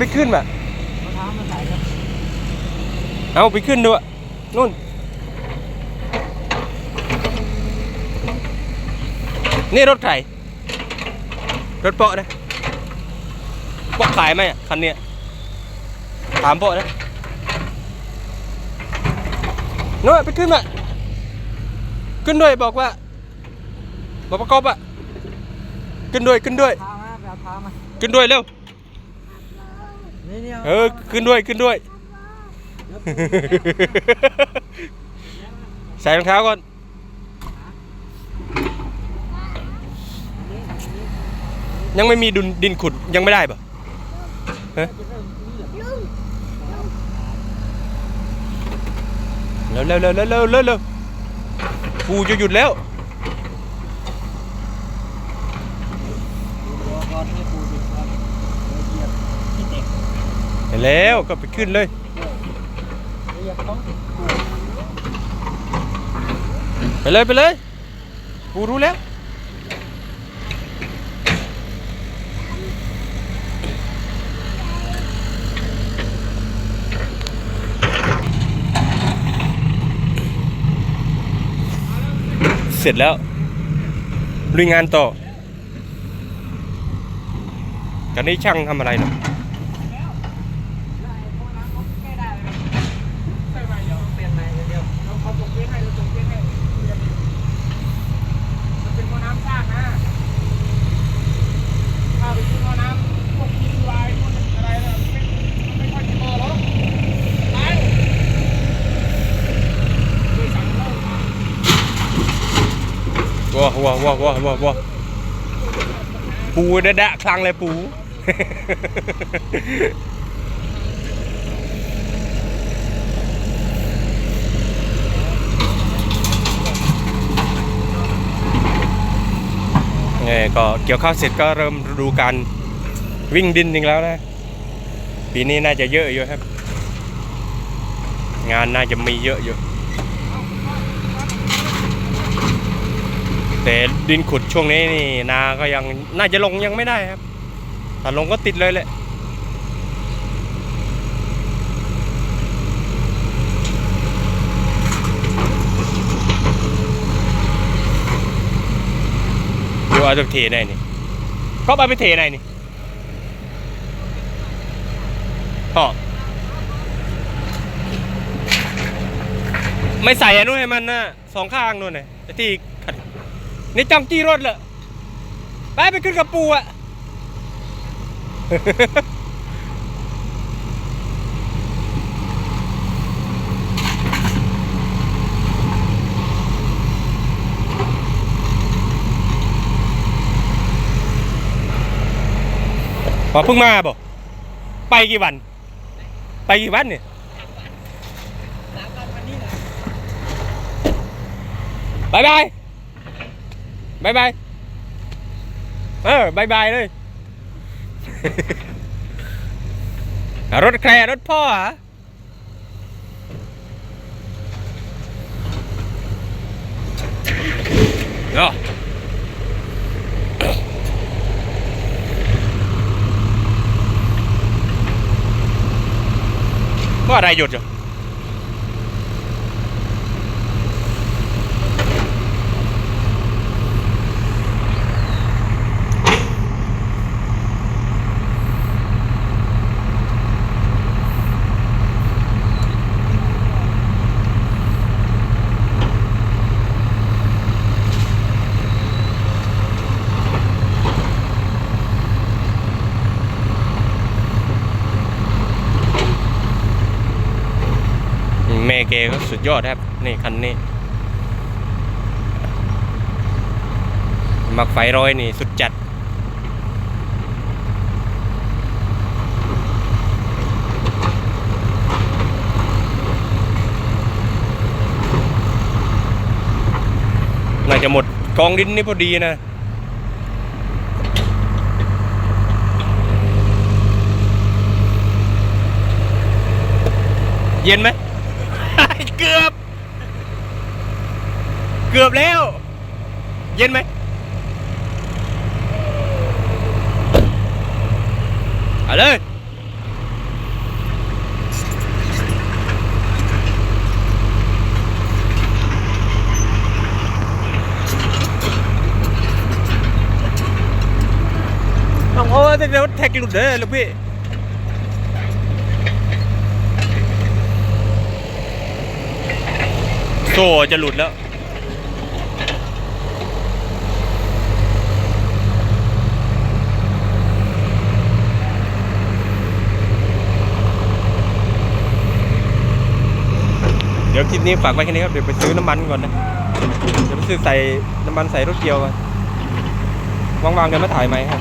ไปขึ้นมามะพร้าวมาใส่ครับเอาไปขึ้นด้วยนู่น นี่รถใครรถเปาะนะเปาะขายไหมอะคันเนี้ยถามเปาะนะนู่นไปขึ้นมาขึ้นด้วยบอกว่า บอกประกอบอะขึ้นด้วยขึ้นด้วยเท้ามาไปเอาเท้ามาขึ้นด้วยเร็ว นี่เนี่ยเออขึ้นด้วยขึ้นด้วย ใส่รองเท้าก่อน ยังไม่มีดุนดินขุดยังไม่ได้ปะฮะเร็วเร็วเร็วเร็วเร็วเร็วเร็วปูจะหยุดแล้วรอก่อนให้ปูดิบครับเดี๋ยวเหยียบที่เด็ก แล้วก็ไปขึ้นเลยไปเลย ไปเลยปูรู้แล้วเสร็จแล้วลุยงานต่อกันนี้ช่างทำอะไรเนาะ เปลี่ยนใหม่เดียวเราเขาส่งเก๊ให้เราส่งเก๊ให้มันเป็นหม้อน้ำสร้างนะถ้าไปซื้อหม้อน้ำพวกทีวายพวกอะไรนะไม่ไม่ค่อยจะพอหรอกไปด้วยสั่งเหล้ามา ว้าวว้าวว้าวว้าวว้าวปูดะดะคลังเลยปูเนี่ยก็เกี่ยวข้าวเสร็จก็เริ่มดูการวิ่งดินอีกแล้วนะ ปีนี้น่าจะเยอะอยู่ครับ งานน่าจะมีเยอะอยู่ แต่ดินขุดช่วงนี้นี่นาก็ยังน่าจะลงยังไม่ได้ครับถ้าลงก็ติดเลยแหละดูเอาจะเทได้นี่ก็เอาไปเทได้นี่พ่อไม่ใส่อันนู้นให้มันนะสองข้างนู่นน่ะที่ นี่จ้องจี้รถเลยไปไปขึ้นกับปูอะพอเพิ่งมาบ่ไปกี่วัน ไปกี่วันเนี่ยสามวันวันนี้แหละบายบาย บายบาย เออบายบายเลย รถใครรถพ่อเหรอเนาะว่าอะไรหยุดอยู่ แม่เกก็สุดยอดครับ นี่คันนี้ มักไฟร้อยนี่สุดจัด น่าจะหมดกองดินนี่พอดีนะเย็นไหม เกือบแล้ว เย็นไหมเอาเลยเอาโอ้ยเดี๋ยวแท็กลุดเด้อลูกพี่โซ่จะหลุดแล้ว เดี๋ยวคลิปนี้ฝากไว้แค่นี้ครับ เดี๋ยวไปซื้อน้ำมันก่อนนะ เดี๋ยวไปซื้อใส่น้ำมันใส่รถเกียวก่อนว่างๆเดี๋ยวมาถ่ายไหมครับ